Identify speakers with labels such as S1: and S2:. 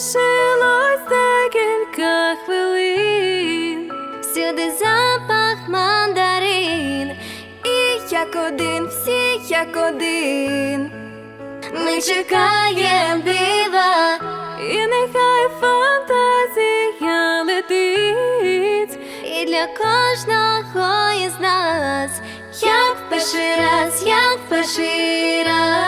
S1: лишилось декілька хвилин, всюди запах мандарин, і як один, всі як один. Ми чекаємо дива, і нехай фантазія летить, і для кожного із нас, як перший раз, як перший раз.